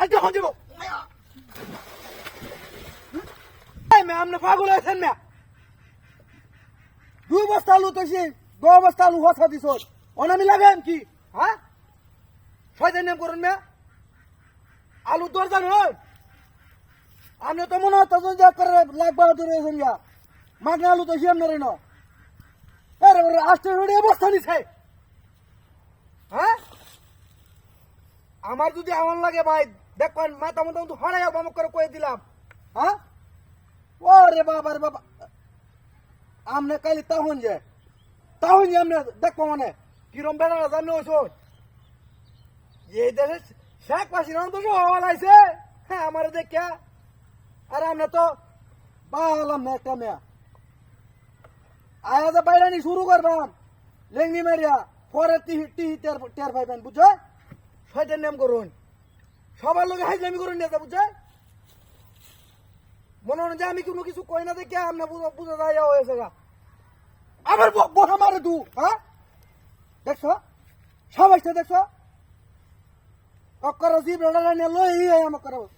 আজ যখন যাব। দুই বস্তা আলু তো সে দু বস্তা আলু হসা দিছ। অনামি লাগাম কি? হ্যাঁ? ছয় নেম করুন আলু দরজান হয় আপনি তো মনে বাহাদুর হয়েছেন গা আলু তো হিয়াম নরে না। আরে ওরে অবস্থা নিছে। হ্যাঁ? আমার যদি এমন লাগে ভাই দেখবেন মাথা মতো তো হরাই আমাকে করে কয়ে দিলাম হ্যাঁ ও রে বাবা রে বাবা আমনে কালি তাহন যে তাহন যে আমনে দেখব মানে কিরম বেড়া জানো ওই এই দেশে শেখ হাসিনা তো হওয়া লাইছে হ্যাঁ আমার দেখিয়া আরে আমরা তো বালাম না একটা মেয়া আয়া যে বাইরানি শুরু করবাম লেঙ্গি মারিয়া পরে টিহি টিহি টের টের পাইবেন বুঝছ ছয়টার নাম করুন। সবার লোকে হাইজলামি করুন নেতা বুঝছে মনে হয় যে আমি কোনো কিছু কই না দেখে আমরা বুঝা বুঝা যায় হয়েছে গা। আবার ব- বসা মারে তু হ্যাঁ? দেখছ? সবাই তো দেখছ? অক্কর জীব রাডা নিয়ে লই এই আমার করো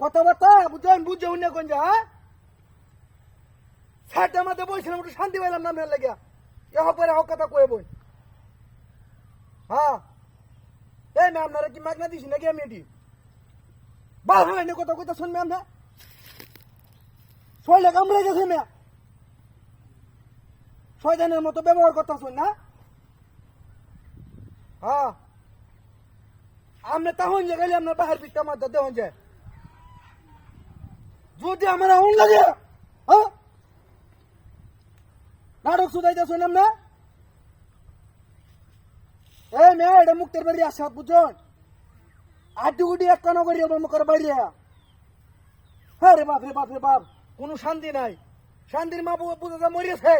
কথাবার্তা, বুঝছেন? বুঝছে অন্য কোন যা হ্যাঁ? সাইডটা মাঝে বলছিলাম, একটু শান্তি পাইলাম না মেয়ের লেগে। এ হক করে হক কথা কয়ে বই। হ্যাঁ? ম্যাম আপনারা কি মাগনা দিছি নাকি আমি এটি? বাল হয় না কথা কথা শুনবে আমরা শরীরে কামড়ে গেছে মেয়া। শয়তানের মতো ব্যবহার করতে শুন না? হ্যাঁ। আমরা তখন যে গেলে আপনার বাহার পিঠটা মারতে দেওয়া যায় যদি আমার আউন লাগে হ্যাঁ? নাটক শুধাইতে শুনলাম না এই মেয়ে, এটা মুক্তের বাড়ি আসা বুঝুন আড্ডি গুডি এক কানো করি মুখের বাইরে। হ্যাঁ রে বাপ রে বাপ রে বাপ, কোনো শান্তি নাই। শান্তির মা বুঝে মরিয়েছে।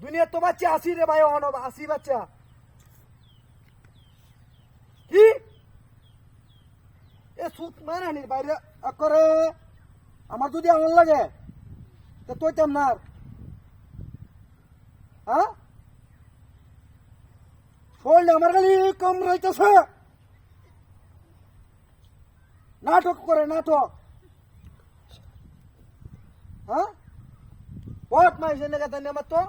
দুনিয়ার তো বাচ্চা আসি রে ভাই, অনব আসি বাচ্চা। কি? এ সুত মারানি বাইরে করে। আমার যদি এমন লাগে, তো তুই তেমনার হ্যাঁ? শরীরে আমার খালি কম রইতেছে। নাটক করে, নাটক। হ্যাঁ? পথ মাইছে না কথা নেমাত তো।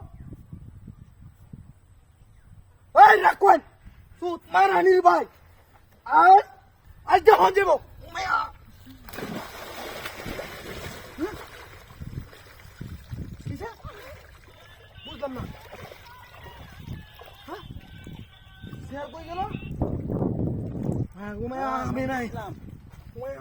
এই রাখুন সুত মারানির ভাই। আজ আজ যখন যাব বুঝলাম না। শেয়ার করে দিল হ্যাঁ ঘুমায় আমি নাই। ঘুমায়